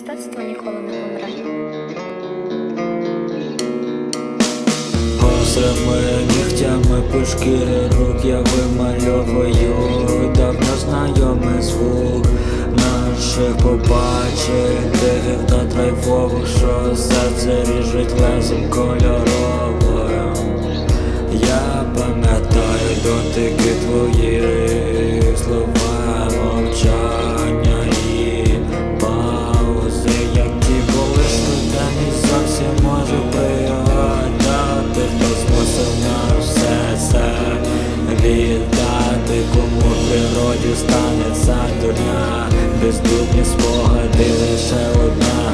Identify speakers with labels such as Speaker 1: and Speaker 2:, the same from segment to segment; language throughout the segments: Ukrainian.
Speaker 1: мистецтво ніколи не помре.
Speaker 2: Гострими нігтями по рук я вимальовую давно знайомий звук наших побачених та драйвових, що серце ріжуть лезом кольоровим. Я пам'ятаю дотики твоїх слова дурня, бездумні спогади лише одна.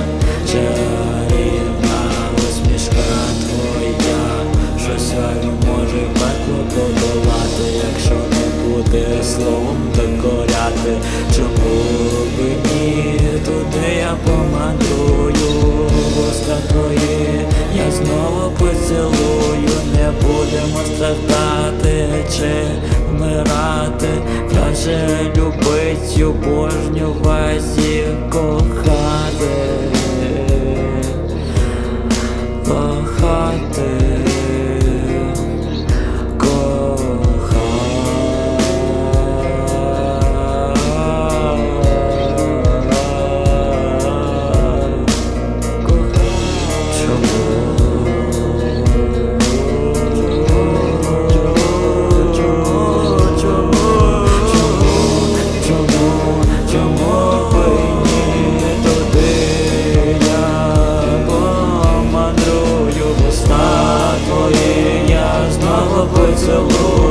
Speaker 2: Чарівна усмішка твоя, що сяйво може пекло подолати, якщо не буде словом докоряти, чому би ні, туди я помандрую, вуста твої, я знову поцілую, не будемо страждати чи вмирати, краще любить, обожнювать і кохати. Кохати praise the Lord.